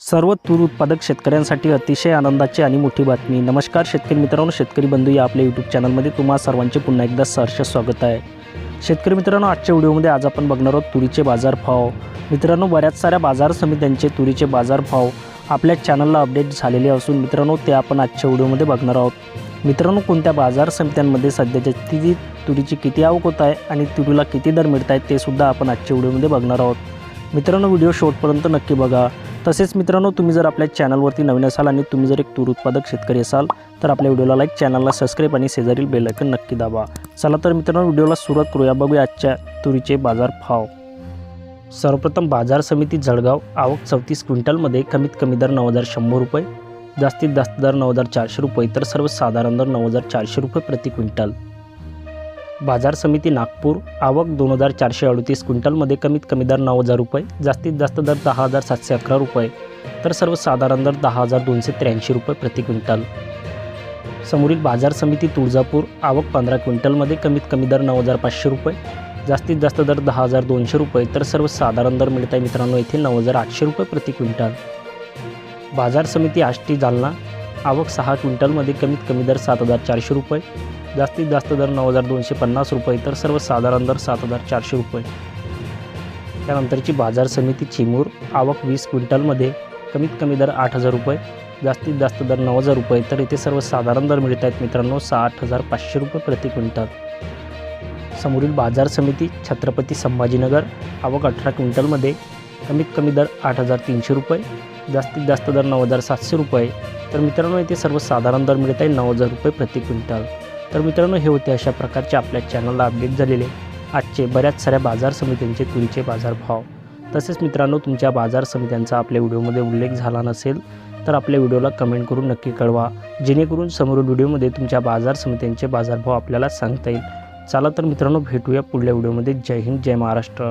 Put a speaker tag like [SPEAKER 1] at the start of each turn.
[SPEAKER 1] सर्व तूर उत्पादक शेतकऱ्यांसाठी अतिशय आनंदाची आणि मोठी बातमी. नमस्कार शेतकरी मित्रांनो शेतकरी बंधू या आपल्या यूट्यूब चॅनलमध्ये तुम्हा सर्वांचे पुन्हा एकदा सहर्ष स्वागत आहे. शेतकरी मित्रांनो आजच्या व्हिडिओमध्ये आज आपण बघणार आहोत तुरीचे बाजारभाव. मित्रांनो बऱ्याच साऱ्या बाजार समित्यांचे तुरीचे बाजारभाव आपल्या चॅनलला अपडेट झालेले असून मित्रांनो ते आपण आजच्या व्हिडिओमध्ये बघणार आहोत. मित्रांनो कोणत्या बाजार समित्यांमध्ये सध्याच्या स्थितीत तुरीची किती आवक होत आहे आणि तुरीला किती दर मिळत आहेत ते सुद्धा आपण आजच्या व्हिडिओमध्ये बघणार आहोत. मित्रांनो व्हिडिओ शेवटपर्यंत नक्की बघा. तसेच मित्रांनो तुम्ही जर आपल्या चॅनलवरती नवीन असाल आणि तुम्ही जर एक तूर उत्पादक शेतकरी असाल तर आपल्या व्हिडिओला लाईक चॅनलला सबस्क्राईब आणि शेजारील बेलायकन नक्की दाबा. चला तर मित्रांनो व्हिडिओला सुरुवात करूया. बघूया आजच्या तुरीचे बाजार भाव सर्वप्रथम बाजार समिती जळगाव आवक चौतीस क्विंटलमध्ये कमीत कमी दर नऊ हजार शंभर रुपये जास्तीत जास्त दर नऊ हजार चारशे रुपये तर सर्वसाधारण दर नऊ हजार चारशे रुपये प्रति क्विंटल. बाजार समिती नागपूर आवक दोन हजार चारशे अडतीस क्विंटलमध्ये कमीत कमी दर नऊ हजार रुपये जास्तीत जास्त दर दहा हजार सातशे अकरा रुपये तर सर्वसाधारण दर दहा हजार दोनशे त्र्याऐंशी रुपये प्रति क्विंटल. समोरील बाजार समिती तुळजापूर आवक पंधरा क्विंटलमध्ये कमीत कमी दर नऊ हजार पाचशे रुपये जास्तीत जास्त दर दहा हजार दोनशे रुपये तर सर्वसाधारण दर मिळत आहे मित्रांनो येथे नऊ हजार आठशे रुपये प्रति क्विंटल. बाजार समिती आष्टी जालना आवक सहा क्विंटलमध्ये कमीत कमी दर सात हजार चारशे रुपये जास्तीत जास्त दर नऊ हजार दोनशे पन्नास रुपये तर सर्वसाधारण दर सात हजार चारशे रुपये. त्यानंतरची बाजार समिती चिमूर आवक वीस क्विंटलमध्ये कमीत कमी दर आठ हजार रुपये जास्तीत जास्त दर नऊ हजार रुपये तर इथे सर्वसाधारण दर मिळत आहेत मित्रांनो साठ हजार पाचशे रुपये प्रति क्विंटल. समोरील बाजार समिती छत्रपती संभाजीनगर आवक अठरा क्विंटलमध्ये कमीत कमी दर आठ हजार तीनशे रुपये जास्तीत जास्त दर नऊ हजार सातशे रुपये तर मित्रांनो इथे सर्वसाधारण दर मिळत आहे नऊ हजार रुपये प्रति क्विंटल. तर मित्रांनो हे होते अशा प्रकारचे आपल्या चॅनलला अपडेट झालेले. आजचे बऱ्याच साऱ्या बाजार समित्यांचे तुरीचे बाजारभाव. तसेच मित्रांनो तुमच्या बाजार समित्यांचा आपल्या व्हिडिओमध्ये उल्लेख झाला नसेल तर आपल्या व्हिडिओला कमेंट करून नक्की कळवा. जेणेकरून समोर व्हिडिओमध्ये तुमच्या बाजार समित्यांचे बाजारभाव आपल्याला सांगता येईल. चला तर मित्रांनो भेटूया पुढल्या व्हिडिओमध्ये. जय हिंद जय महाराष्ट्र.